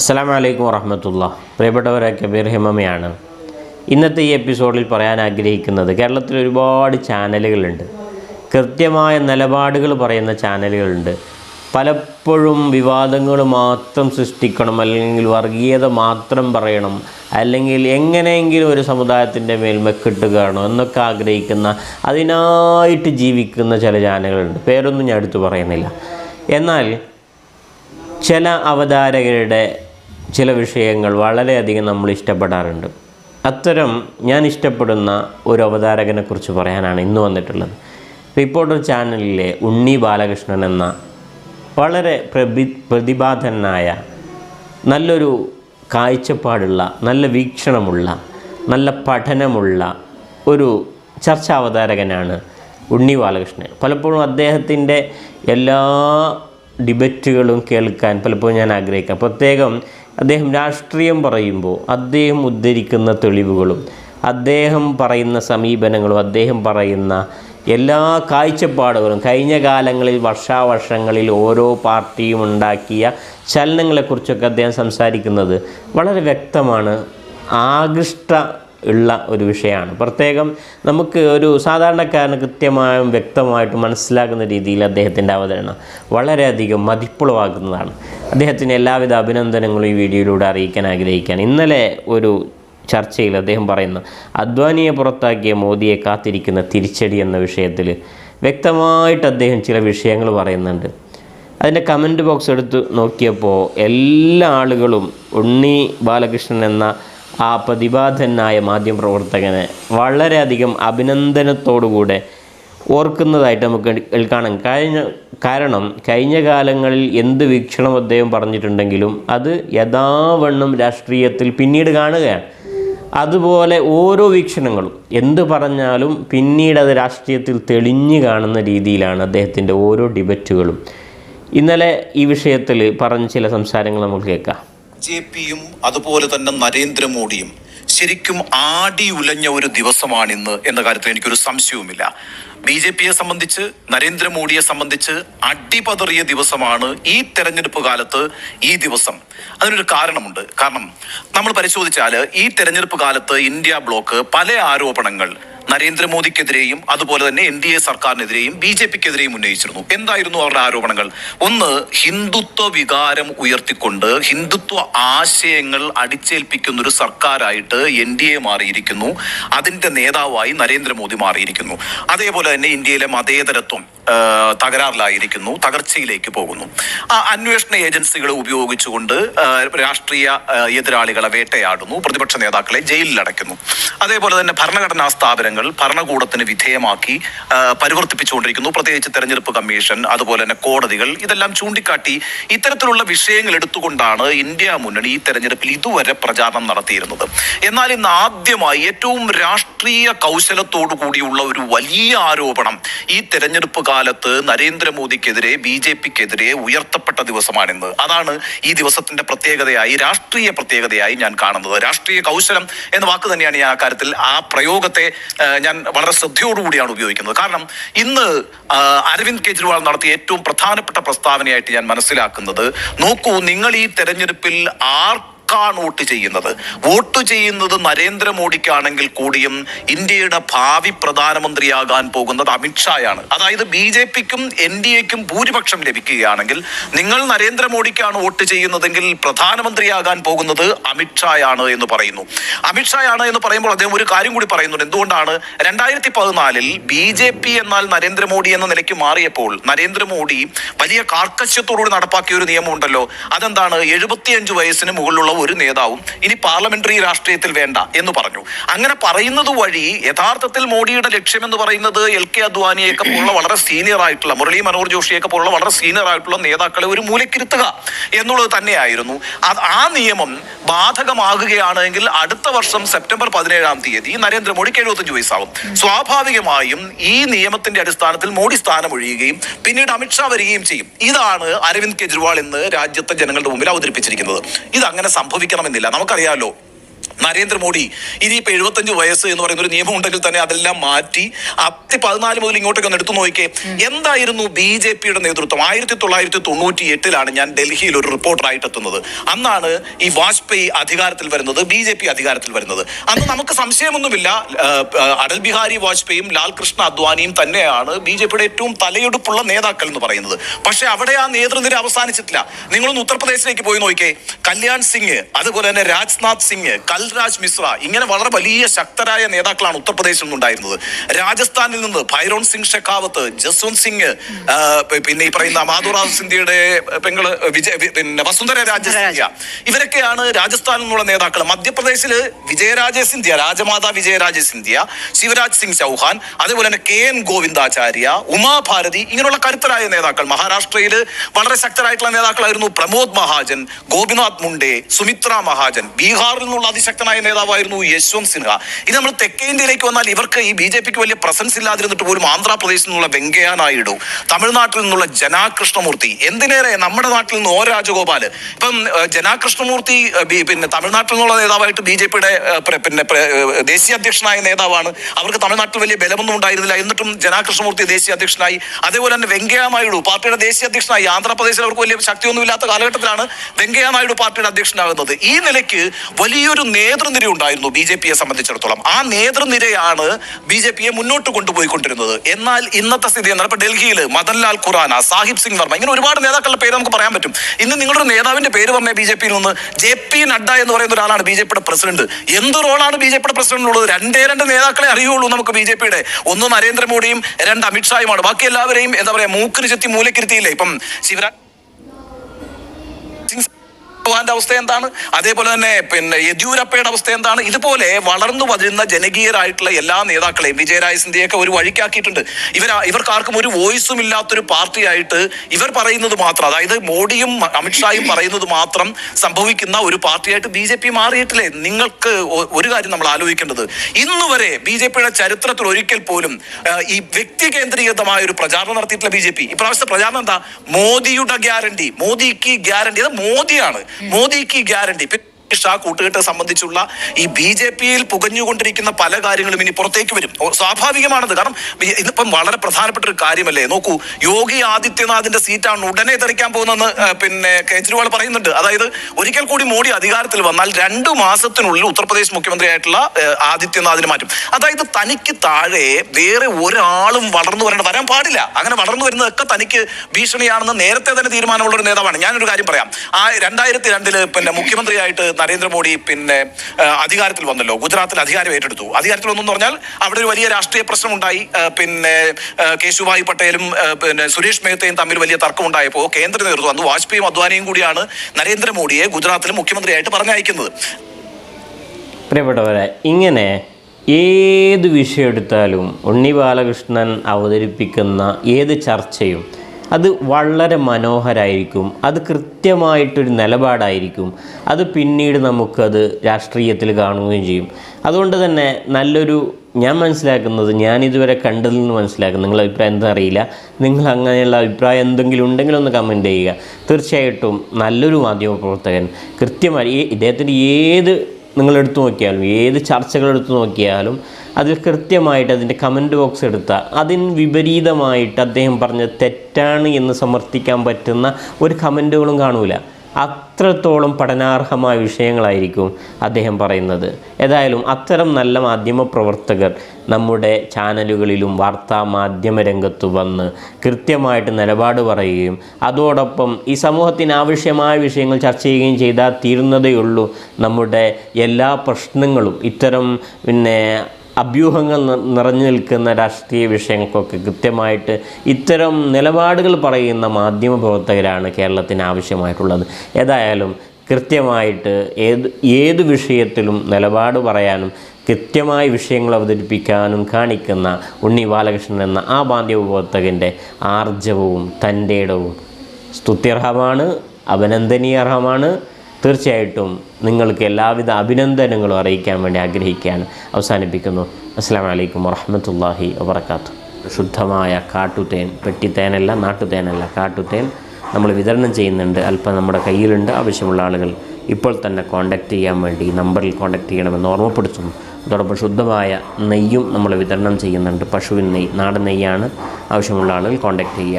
അസ്സാം വലൈക്കും വറഹമത്തുള്ള. പ്രിയപ്പെട്ടവരെ കബീർ ഹിമമയാണ്. ഇന്നത്തെ ഈ എപ്പിസോഡിൽ പറയാൻ ആഗ്രഹിക്കുന്നത് കേരളത്തിൽ ഒരുപാട് ചാനലുകളുണ്ട്. കൃത്യമായ നിലപാടുകൾ പറയുന്ന ചാനലുകളുണ്ട്. പലപ്പോഴും വിവാദങ്ങൾ മാത്രം സൃഷ്ടിക്കണം അല്ലെങ്കിൽ വർഗീയത മാത്രം പറയണം അല്ലെങ്കിൽ എങ്ങനെയെങ്കിലും ഒരു സമുദായത്തിന്റെ മേൽമ മെക്കിട്ടുകയാണോ എന്നൊക്കെ ആഗ്രഹിക്കുന്ന അതിനായിട്ട് ജീവിക്കുന്ന ചില ചാനലുകളുണ്ട്. പേരൊന്നും ഞാൻ എടുത്തു പറയുന്നില്ല. എന്നാൽ ചില അവതാരകരുടെ ചില വിഷയങ്ങൾ വളരെയധികം നമ്മൾ ഇഷ്ടപ്പെടാറുണ്ട്. അത്തരം ഞാൻ ഇഷ്ടപ്പെടുന്ന ഒരു അവതാരകനെ കുറിച്ച് പറയാനാണ് ഇന്ന് വന്നിട്ടുള്ളത്. റിപ്പോർട്ടർ ചാനലിലെ ഉണ്ണി ബാലകൃഷ്ണൻ എന്ന വളരെ പ്രഭി പ്രതിഭാധനായ നല്ലൊരു കാഴ്ചപ്പാടുള്ള നല്ല വീക്ഷണമുള്ള നല്ല പഠനമുള്ള ഒരു ചർച്ചാ അവതാരകനാണ് ഉണ്ണി ബാലകൃഷ്ണൻ. പലപ്പോഴും അദ്ദേഹത്തിന്റെ എല്ലാ ഡിബറ്റുകളും കേൾക്കാൻ പലപ്പോഴും ഞാൻ ആഗ്രഹിക്കാം. പ്രത്യേകം അദ്ദേഹം രാഷ്ട്രീയം പറയുമ്പോൾ അദ്ദേഹം ഉദ്ധരിക്കുന്ന തെളിവുകളും അദ്ദേഹം പറയുന്ന സമീപനങ്ങളും അദ്ദേഹം പറയുന്ന എല്ലാ കാഴ്ചപ്പാടുകളും കഴിഞ്ഞ കാലങ്ങളിൽ വർഷാവർഷങ്ങളിൽ ഓരോ പാർട്ടിയും ഉണ്ടാക്കിയ ചലനങ്ങളെക്കുറിച്ചൊക്കെ അദ്ദേഹം സംസാരിക്കുന്നത് വളരെ വ്യക്തമാണ്. ആകൃഷ്ട ഉള്ള ഒരു വിഷയമാണ്. പ്രത്യേകം നമുക്ക് ഒരു സാധാരണക്കാരന് കൃത്യമായും വ്യക്തമായിട്ട് മനസ്സിലാകുന്ന രീതിയിൽ അദ്ദേഹത്തിന്റെ അവതരണം വളരെയധികം മതിപ്പുളവാക്കുന്നതാണ്. അദ്ദേഹത്തിന് എല്ലാവിധ അഭിനന്ദനങ്ങളും ഈ വീഡിയോയിലൂടെ അറിയിക്കാൻ ആഗ്രഹിക്കുകയാണ്. ഇന്നലെ ഒരു ചർച്ചയിൽ അദ്ദേഹം പറയുന്നു അദ്വാനിയെ പുറത്താക്കിയ മോദിയെ കാത്തിരിക്കുന്ന തിരിച്ചടി എന്ന വിഷയത്തിൽ വ്യക്തമായിട്ട് അദ്ദേഹം ചില വിഷയങ്ങൾ പറയുന്നുണ്ട്. അതിന്റെ കമന്റ് ബോക്സ് എടുത്ത് നോക്കിയപ്പോൾ എല്ലാ ആളുകളും ഉണ്ണി ബാലകൃഷ്ണൻ എന്ന ആ പ്രതിഭാധനായ മാധ്യമപ്രവർത്തകനെ വളരെയധികം അഭിനന്ദനത്തോടുകൂടെ ഓർക്കുന്നതായിട്ട് നമുക്ക് കാണാം. കഴിഞ്ഞ കാരണം കഴിഞ്ഞ കാലങ്ങളിൽ എന്ത് വീക്ഷണം അദ്ദേഹം പറഞ്ഞിട്ടുണ്ടെങ്കിലും അത് യഥാവണ്ണം രാഷ്ട്രീയത്തിൽ പിന്നീട് കാണുകയാണ്. അതുപോലെ ഓരോ വീക്ഷണങ്ങളും എന്ത് പറഞ്ഞാലും പിന്നീട് അത് രാഷ്ട്രീയത്തിൽ തെളിഞ്ഞു കാണുന്ന രീതിയിലാണ് അദ്ദേഹത്തിന്റെ ഓരോ ഡിബറ്റുകളും. ഇന്നലെ ഈ വിഷയത്തിൽ പറഞ്ഞ ചില സംസാരങ്ങൾ നമുക്ക് കേൾക്കാം. ജെ പിയും അതുപോലെ തന്നെ നരേന്ദ്രമോദിയും ശരിക്കും ആടി ഉലഞ്ഞ ഒരു ദിവസമാണിന്ന് എന്ന കാര്യത്തിൽ എനിക്കൊരു സംശയവുമില്ല. ബി ജെ പിയെ സംബന്ധിച്ച് നരേന്ദ്രമോദിയെ സംബന്ധിച്ച് അടിപതറിയ ദിവസമാണ് ഈ തെരഞ്ഞെടുപ്പ് കാലത്ത് ഈ ദിവസം. അതിനൊരു കാരണമുണ്ട്. കാരണം നമ്മൾ പരിശോധിച്ചാൽ ഈ തെരഞ്ഞെടുപ്പ് കാലത്ത് ഇന്ത്യ ബ്ലോക്ക് പല ആരോപണങ്ങൾ നരേന്ദ്രമോദിക്കെതിരെയും അതുപോലെ തന്നെ എൻ ഡി എ സർക്കാരിനെതിരെയും ബി ജെ പിക്കെതിരെയും ഉന്നയിച്ചിരുന്നു. എന്തായിരുന്നു അവരുടെ ആരോപണങ്ങൾ? ഒന്ന് ഹിന്ദുത്വ വികാരം ഉയർത്തിക്കൊണ്ട് ഹിന്ദുത്വ ആശയങ്ങൾ അടിച്ചേൽപ്പിക്കുന്ന ഒരു സർക്കാരായിട്ട് എൻ ഡി എ മാറിയിരിക്കുന്നു. അതിന്റെ നേതാവായി നരേന്ദ്രമോദി മാറിയിരിക്കുന്നു. അതേപോലെ തന്നെ ഇന്ത്യയിലെ മതേതരത്വം. തകരാറിലായിരിക്കുന്നു തകർച്ചയിലേക്ക് പോകുന്നു. ആ അന്വേഷണ ഏജൻസികളെ ഉപയോഗിച്ചുകൊണ്ട് രാഷ്ട്രീയ എതിരാളികളെ വേട്ടയാടുന്നു പ്രതിപക്ഷ നേതാക്കളെ ജയിലിൽ അടയ്ക്കുന്നു അതേപോലെ തന്നെ ഭരണഘടനാ സ്ഥാപനങ്ങൾ ഭരണകൂടത്തിന് വിധേയമാക്കി പരിവർത്തിപ്പിച്ചുകൊണ്ടിരിക്കുന്നു. പ്രത്യേകിച്ച് തെരഞ്ഞെടുപ്പ് കമ്മീഷൻ അതുപോലെ തന്നെ കോടതികൾ ഇതെല്ലാം ചൂണ്ടിക്കാട്ടി ഇത്തരത്തിലുള്ള വിഷയങ്ങൾ എടുത്തുകൊണ്ടാണ് ഇന്ത്യ മുന്നണി ഈ തെരഞ്ഞെടുപ്പിൽ ഇതുവരെ പ്രചാരണം നടത്തിയിരുന്നത്. എന്നാൽ ഇന്ന് ആദ്യമായി ഏറ്റവും രാഷ്ട്രീയ കൗശലത്തോടു കൂടിയുള്ള ഒരു വലിയ ആരോപണം ഈ തെരഞ്ഞെടുപ്പ് കാലത്ത് നരേന്ദ്രമോദിക്കെതിരെ ബി ജെ പിക്കെതിരെ ഉയർത്തപ്പെട്ട ദിവസമാണിന്ന്. അതാണ് ഈ ദിവസത്തിന്റെ പ്രത്യേകതയായി രാഷ്ട്രീയ പ്രത്യേകതയായി ഞാൻ കാണുന്നത്. രാഷ്ട്രീയ കൗശലം എന്ന വാക്ക് തന്നെയാണ് ഞാൻ ആ കാര്യത്തിൽ ആ പ്രയോഗത്തെ ഞാൻ വളരെ ശ്രദ്ധയോടുകൂടിയാണ് ഉപയോഗിക്കുന്നത്. കാരണം ഇന്ന് അരവിന്ദ് കെജ്രിവാൾ നടത്തിയ ഏറ്റവും പ്രധാനപ്പെട്ട പ്രസ്താവനയായിട്ട് ഞാൻ മനസ്സിലാക്കുന്നത് നോക്കൂ നിങ്ങൾ ഈ തെരഞ്ഞെടുപ്പിൽ ആർ ആർക്കാണ് വോട്ട് ചെയ്യുന്നത്. വോട്ട് ചെയ്യുന്നത് നരേന്ദ്രമോദിക്കാണെങ്കിൽ കൂടിയും ഇന്ത്യയുടെ ഭാവി പ്രധാനമന്ത്രിയാകാൻ പോകുന്നത് അമിത്ഷായാണ്. അതായത് ബി ജെ പിക്കും എൻ ഡി എക്കും ഭൂരിപക്ഷം ലഭിക്കുകയാണെങ്കിൽ നിങ്ങൾ നരേന്ദ്രമോദിക്കാണ് വോട്ട് ചെയ്യുന്നതെങ്കിൽ പ്രധാനമന്ത്രിയാകാൻ പോകുന്നത് അമിത്ഷായാണ് എന്ന് പറയുന്നു. അമിത്ഷായാണ് എന്ന് പറയുമ്പോൾ അദ്ദേഹം ഒരു കാര്യം കൂടി പറയുന്നുണ്ട്. എന്തുകൊണ്ടാണ്? രണ്ടായിരത്തി പതിനാലിൽ ബി ജെ പി എന്നാൽ നരേന്ദ്രമോദി എന്ന നിലയ്ക്ക് മാറിയപ്പോൾ നരേന്ദ്രമോദി വലിയ കാർക്കശ്യത്തോടുകൂടി നടപ്പാക്കിയ ഒരു നിയമമുണ്ടല്ലോ. അതെന്താണ്? എഴുപത്തിയഞ്ച് വയസ്സിന് മുകളിലുള്ള ഒരു നേതാവും ഇനി പാർലമെന്ററി രാഷ്ട്രീയത്തിൽ വേണ്ട എന്ന് പറഞ്ഞു. അങ്ങനെ പറയുന്നത് വഴി യഥാർത്ഥത്തിൽ മോഡിയുടെ ലക്ഷ്യം എന്ന് പറയുന്നത് എൽ കെ അദ്വാനിയൊക്കെ പോലുള്ള വളരെ സീനിയർ ആയിട്ടുള്ള മുരളി മനോഹർ ജോഷിയൊക്കെ പോലുള്ള വളരെ സീനിയർ ആയിട്ടുള്ള നേതാക്കളെ ഒരു മൂലക്കിരുത്തുക എന്നുള്ളത് തന്നെയായിരുന്നു. ആ നിയമം ബാധകമാകുകയാണെങ്കിൽ അടുത്ത വർഷം സെപ്റ്റംബർ പതിനേഴാം തീയതി നരേന്ദ്രമോദിക്ക് എഴുപത്തഞ്ച് വയസ്സാവും. സ്വാഭാവികമായും ഈ നിയമത്തിന്റെ അടിസ്ഥാനത്തിൽ മോഡി സ്ഥാനം ഒഴിയുകയും പിന്നീട് അമിത്ഷാ വരികയും ചെയ്യും. ഇതാണ് അരവിന്ദ് കെജ്രിവാൾ ഇന്ന് രാജ്യത്തെ ജനങ്ങളുടെ മുമ്പിൽ അവതരിപ്പിച്ചിരിക്കുന്നത്. ഇത് അങ്ങനെ സംഭവിക്കണമെന്നില്ല. നമുക്കറിയാലോ നരേന്ദ്രമോദി ഇനിയിപ്പോൾ എഴുപത്തഞ്ച് വയസ്സ് എന്ന് പറയുന്ന ഒരു നിയമം ഉണ്ടെങ്കിൽ തന്നെ അതെല്ലാം മാറ്റി അത്തി പതിനാല് മുതൽ ഇങ്ങോട്ടൊക്കെ ഒന്ന് എടുത്തു നോക്കിയേ. എന്തായിരുന്നു ബി ജെ പിയുടെ നേതൃത്വം? ആയിരത്തി തൊള്ളായിരത്തി തൊണ്ണൂറ്റി എട്ടിലാണ് ഞാൻ ഡൽഹിയിൽ ഒരു റിപ്പോർട്ടറായിട്ട് എത്തുന്നത്. അന്നാണ് ഈ വാജ്പേയി അധികാരത്തിൽ വരുന്നത് ബി ജെ പി അധികാരത്തിൽ വരുന്നത്. അന്ന് നമുക്ക് സംശയമൊന്നുമില്ല. അടൽ ബിഹാരി വാജ്പേയും ലാൽ കൃഷ്ണ അദ്വാനിയും തന്നെയാണ് ബി ജെ പിയുടെ ഏറ്റവും തലയെടുപ്പുള്ള നേതാക്കൾ എന്ന് പറയുന്നത്. പക്ഷെ അവിടെ ആ നേതൃനിര അവസാനിച്ചിട്ടില്ല. നിങ്ങളൊന്ന് ഉത്തർപ്രദേശിലേക്ക് പോയി നോക്കിയേ. കല്യാൺ സിംഗ് അതുപോലെ തന്നെ രാജ്നാഥ് സിംഗ് കൽരാജ് മിശ്ര ഇങ്ങനെ വളരെ വലിയ ശക്തരായ നേതാക്കളാണ് ഉത്തർപ്രദേശിൽ നിന്നുണ്ടായിരുന്നത്. രാജസ്ഥാനിൽ നിന്ന് ഭൈരോൺ സിംഗ് ഷെഖാവത്ത് ജസ്വന്ത് സിംഗ് പിന്നെ ഈ പറയുന്ന മാധുറാവ് സിന്ധ്യയുടെ പെങ്ങൾ വിജയ പിന്നെ വസുന്ധര രാജ സിന്ധ്യ ഇവരൊക്കെയാണ് രാജസ്ഥാനിൽ നിന്നുള്ള നേതാക്കൾ മധ്യപ്രദേശിൽ വിജയരാജ സിന്ധ്യ രാജമാതാ വിജയരാജ സിന്ധ്യ ശിവരാജ് സിംഗ് ചൗഹാൻ അതുപോലെ തന്നെ കെ എൻ ഗോവിന്ദാചാര്യ ഉമാഭാരതി ഇങ്ങനെയുള്ള കരുത്തരായ നേതാക്കൾ. മഹാരാഷ്ട്രയിൽ വളരെ ശക്തരായിട്ടുള്ള നേതാക്കളായിരുന്നു പ്രമോദ് മഹാജൻ ഗോപിനാഥ് മുണ്ടെ സുമിത്ര മഹാജൻ. ബീഹാറിൽ നിന്നുള്ള അതിശക്തനായ നേതാവായിരുന്നു യശ്വന്ത് സിൻഹ. ഇത് നമ്മൾ തെക്കേ ഇന്ത്യയിലേക്ക് വന്നാൽ ഇവർക്ക് ഈ ബി ജെ പിക്ക് വലിയ പ്രസൻസ് ഇല്ലാതിരുന്നിട്ട് പോലും ആന്ധ്രാപ്രദേശിൽ നിന്നുള്ള വെങ്കയ്യ നായിഡു തമിഴ്നാട്ടിൽ നിന്നുള്ള ജനാകൃഷ്ണമൂർത്തി എന്തിനേറെ നമ്മുടെ നാട്ടിൽ നിന്ന് ഓ രാജഗോപാൽ ഇപ്പം ഏഹ്, ജനാ കൃഷ്ണമൂർത്തി ഏഹ്, ബി- പിന്നെ തമിഴ്നാട്ടിൽ നിന്നുള്ള നേതാവായിട്ട് ബി ജെ പിയുടെ പിന്നെ ദേശീയ അധ്യക്ഷനായ നേതാവാണ്. അവർക്ക് തമിഴ്നാട്ടിൽ വലിയ ബലമൊന്നും ഉണ്ടായിരുന്നില്ല. എന്നിട്ടും ജനാകൃഷ്ണമൂർത്തി ദേശീയ അധ്യക്ഷനായി. അതേപോലെ തന്നെ വെങ്കയ്യ നായിഡു പാർട്ടിയുടെ ദേശീയ അധ്യക്ഷനായി. ആന്ധ്രാപ്രദേശിൽ അവർക്ക് വലിയ ശക്തിയൊന്നും ഇല്ലാത്ത കാലഘട്ടത്തിലാണ് വെങ്കയ്യ നായിഡു പാർട്ടിയുടെ അധ്യക്ഷനാകുന്നത്. ഈ നിലയ്ക്ക് വലിയൊരു നേതൃനിര ഉണ്ടായിരുന്നു ബി ജെ പിയെ സംബന്ധിച്ചിടത്തോളം. ആ നേതൃനിരയാണ് ബി ജെ പിയെ മുന്നോട്ട് കൊണ്ടുപോയിക്കൊണ്ടിരുന്നത്. എന്നാൽ ഇന്നത്തെ സ്ഥിതി എന്നാൽ ഇപ്പൊ ഡൽഹിയിൽ മദൻലാൽ ഖുറാന സാഹിബ് സിംഗ് വർമ്മ ഇങ്ങനെ ഒരുപാട് നേതാക്കളുടെ പേര് നമുക്ക് പറയാൻ പറ്റും. ഇന്ന് നിങ്ങളുടെ നേതാവിന്റെ പേര് പറഞ്ഞ ബി ജെ പിയിൽ നിന്ന് ജെ പി നഡ്ഡ എന്ന് പറയുന്ന ഒരാളാണ് ബി ജെ പിയുടെ പ്രസിഡന്റ്. എന്ത് റോളാണ് ബി ജെ പിയുടെ പ്രസിഡന്റിനുള്ളത്? രണ്ടേ രണ്ട് നേതാക്കളെ അറിയുള്ളൂ നമുക്ക് ബി ജെ പിയുടെ. ഒന്ന് നരേന്ദ്രമോദിയും രണ്ട് അമിത്ഷായുമാണ്. ബാക്കി എല്ലാവരെയും എന്താ പറയാ മൂക്കിന് ചെത്തി മൂലക്കിരുത്തിയില്ലേ? ഇപ്പം ശിവരാജ് ചൗഹാന്റെ അവസ്ഥ എന്താണ്? അതേപോലെ തന്നെ പിന്നെ യെദ്യൂരപ്പയുടെ അവസ്ഥ എന്താണ്? ഇതുപോലെ വളർന്നു വരുന്ന ജനകീയരായിട്ടുള്ള എല്ലാ നേതാക്കളെയും വിജയരായ സിന്ധ്യയൊക്കെ ഒരു വഴിക്കാക്കിയിട്ടുണ്ട്. ഇവർ ഇവർക്ക് ആർക്കും ഒരു വോയിസും ഇല്ലാത്തൊരു പാർട്ടിയായിട്ട് ഇവർ പറയുന്നത് മാത്രം അതായത് മോഡിയും അമിത്ഷായും പറയുന്നത് മാത്രം സംഭവിക്കുന്ന ഒരു പാർട്ടിയായിട്ട് ബി ജെ പി മാറിയിട്ടില്ലേ? നിങ്ങൾക്ക് ഒരു കാര്യം നമ്മൾ ആലോചിക്കേണ്ടത്. ഇന്ന് വരെ ബി ജെ പിയുടെ ചരിത്രത്തിൽ ഒരിക്കൽ പോലും ഈ വ്യക്തി കേന്ദ്രീകൃതമായ ഒരു പ്രചാരണം നടത്തിയിട്ടില്ല ബി ജെ പി. ഇപ്രാവശ്യത്തെ പ്രചാരണം എന്താ? മോദിയുടെ ഗ്യാരണ്ടി മോദിക്ക് ഗ്യാരണ്ടി. അത് മോദിയാണ്. മോദിക്ക് ഗ്യാരണ്ടി ഷാ കൂട്ടുകെട്ട് സംബന്ധിച്ചുള്ള ഈ ബി ജെ പിയിൽ പുകഞ്ഞുകൊണ്ടിരിക്കുന്ന പല കാര്യങ്ങളും ഇനി പുറത്തേക്ക് വരും. സ്വാഭാവികമാണത്. കാരണം ഇതിപ്പം വളരെ പ്രധാനപ്പെട്ട ഒരു കാര്യമല്ലേ? നോക്കൂ യോഗി ആദിത്യനാഥിന്റെ സീറ്റാണ് ഉടനെ തെറിക്കാൻ പോകുന്നതെന്ന് പിന്നെ കേജ്രിവാൾ പറയുന്നുണ്ട്. അതായത് ഒരിക്കൽ കൂടി മോഡി അധികാരത്തിൽ വന്നാൽ രണ്ടു മാസത്തിനുള്ളിൽ ഉത്തർപ്രദേശ് മുഖ്യമന്ത്രിയായിട്ടുള്ള ആദിത്യനാഥിന് മാറ്റും. അതായത് തനിക്ക് താഴെ വേറെ ഒരാളും വളർന്നു വരേണ്ട വരാൻ പാടില്ല. അങ്ങനെ വളർന്നു വരുന്നതൊക്കെ തനിക്ക് ഭീഷണിയാണെന്ന് നേരത്തെ തന്നെ തീരുമാനമുള്ള ഒരു നേതാവാണ്. ഞാനൊരു കാര്യം പറയാം. ആ രണ്ടായിരത്തി രണ്ടിൽ പിന്നെ മുഖ്യമന്ത്രിയായിട്ട് നരേന്ദ്രമോദി പിന്നെ അധികാരത്തിൽ വന്നല്ലോ. ഗുജറാത്തിൽ അധികാരം ഏറ്റെടുത്തു. അധികാരത്തിൽ വന്നു പറഞ്ഞാൽ അവിടെ ഒരു വലിയ രാഷ്ട്രീയ പ്രശ്നം ഉണ്ടായി പിന്നെ കേശുഭായ് പട്ടേലും പിന്നെ സുരേഷ് മേത്തയും തമ്മിൽ വലിയ തർക്കം ഉണ്ടായപ്പോൾ കേന്ദ്ര നേതൃത്വം അന്ന് വാജ്പേയും അദ്വാനിയും കൂടിയാണ് നരേന്ദ്രമോദിയെ ഗുജറാത്തിൽ മുഖ്യമന്ത്രിയായിട്ട് പറഞ്ഞയക്കുന്നത്. പ്രിയപ്പെട്ടവരെ ഇങ്ങനെ ഏത് വിഷയം എടുത്താലും ഉണ്ണി ബാലകൃഷ്ണൻ അവതരിപ്പിക്കുന്ന ഏത് ചർച്ചയും അത് വളരെ മനോഹരമായിരിക്കും അത് കൃത്യമായിട്ടൊരു നിലപാടായിരിക്കും. അത് പിന്നീട് നമുക്കത് രാഷ്ട്രീയത്തിൽ കാണുകയും ചെയ്യും. അതുകൊണ്ട് തന്നെ നല്ലൊരു ഞാൻ മനസ്സിലാക്കുന്നത് ഞാൻ ഇതുവരെ കണ്ടതിൽ നിന്ന് മനസ്സിലാക്കുന്നു. നിങ്ങളുടെ അഭിപ്രായം എന്താ അറിയില്ല. നിങ്ങൾ അങ്ങനെയുള്ള അഭിപ്രായം എന്തെങ്കിലും ഉണ്ടെങ്കിൽ ഒന്ന് കമന്റ് ചെയ്യുക. തീർച്ചയായിട്ടും നല്ലൊരു മാധ്യമപ്രവർത്തകൻ കൃത്യമായി ഇദ്ദേഹത്തിന്റെ ഏത് നിങ്ങളെടുത്ത് നോക്കിയാലും ഏത് ചർച്ചകളെടുത്ത് നോക്കിയാലും അതിൽ കൃത്യമായിട്ട് അതിന്റെ കമന്റ് ബോക്സ് എടുത്ത. അതിന് വിപരീതമായിട്ട് അദ്ദേഹം പറഞ്ഞ തെറ്റാണ് എന്ന് സമർത്ഥിക്കാൻ പറ്റുന്ന ഒരു കമന്റുകളും കാണൂല. അത്രത്തോളം പഠനാർഹമായ വിഷയങ്ങളായിരിക്കും അദ്ദേഹം പറയുന്നത്. ഏതായാലും അത്തരം നല്ല മാധ്യമ പ്രവർത്തകർ നമ്മുടെ ചാനലുകളിലും വാർത്താ മാധ്യമ രംഗത്ത് വന്ന് കൃത്യമായിട്ട് നിലപാട് പറയുകയും അതോടൊപ്പം ഈ സമൂഹത്തിന് ആവശ്യമായ വിഷയങ്ങൾ ചർച്ച ചെയ്യുകയും ചെയ്താൽ തീരുന്നതേ ഉള്ളൂ. നമ്മുടെ എല്ലാ പ്രശ്നങ്ങളും ഇത്തരം പിന്നെ അഭ്യൂഹങ്ങൾ നിറഞ്ഞു നിൽക്കുന്ന രാഷ്ട്രീയ വിഷയങ്ങൾക്കൊക്കെ കൃത്യമായിട്ട് ഇത്തരം നിലപാടുകൾ പറയുന്ന മാധ്യമ പ്രവർത്തകരാണ് കേരളത്തിന് ആവശ്യമായിട്ടുള്ളത്. ഏതായാലും കൃത്യമായിട്ട് ഏത് ഏത് വിഷയത്തിലും നിലപാട് പറയാനും കൃത്യമായ വിഷയങ്ങൾ അവതരിപ്പിക്കാനും കാണിക്കുന്ന ഉണ്ണി ബാലകൃഷ്ണൻ എന്ന ആ മാധ്യമ പ്രവർത്തകന്റെ ആർജവവും തന്റെ ഇടവും സ്തുത്യർഹമാണ് അഭിനന്ദനീയർഹമാണ്. തീർച്ചയായിട്ടും നിങ്ങൾക്ക് എല്ലാവിധ അഭിനന്ദനങ്ങളും അറിയിക്കാൻ വേണ്ടി ആഗ്രഹിക്കാൻ അവസാനിപ്പിക്കുന്നു. അസ്സാം വലൈക്കും വറഹമത്തല്ലാഹി വബർക്കാത്തു ശുദ്ധമായ കാട്ടുതേൻ പെട്ടിത്തേനല്ല നാട്ടുതേനല്ല കാട്ടുതേൻ നമ്മൾ വിതരണം ചെയ്യുന്നുണ്ട്. അല്പം നമ്മുടെ കയ്യിലുണ്ട്. ആവശ്യമുള്ള ആളുകൾ ഇപ്പോൾ തന്നെ കോൺടാക്റ്റ് ചെയ്യാൻ വേണ്ടി നമ്പറിൽ കോൺടാക്റ്റ് ചെയ്യണമെന്ന് ഓർമ്മപ്പെടുത്തുന്നു. അതോടൊപ്പം ശുദ്ധമായ നെയ്യും നമ്മൾ വിതരണം ചെയ്യുന്നുണ്ട്. പശുവിൻ നെയ്യ് നാടൻ നെയ്യാണ്. ആവശ്യമുള്ള ആളുകൾ കോൺടാക്റ്റ് ചെയ്യുക.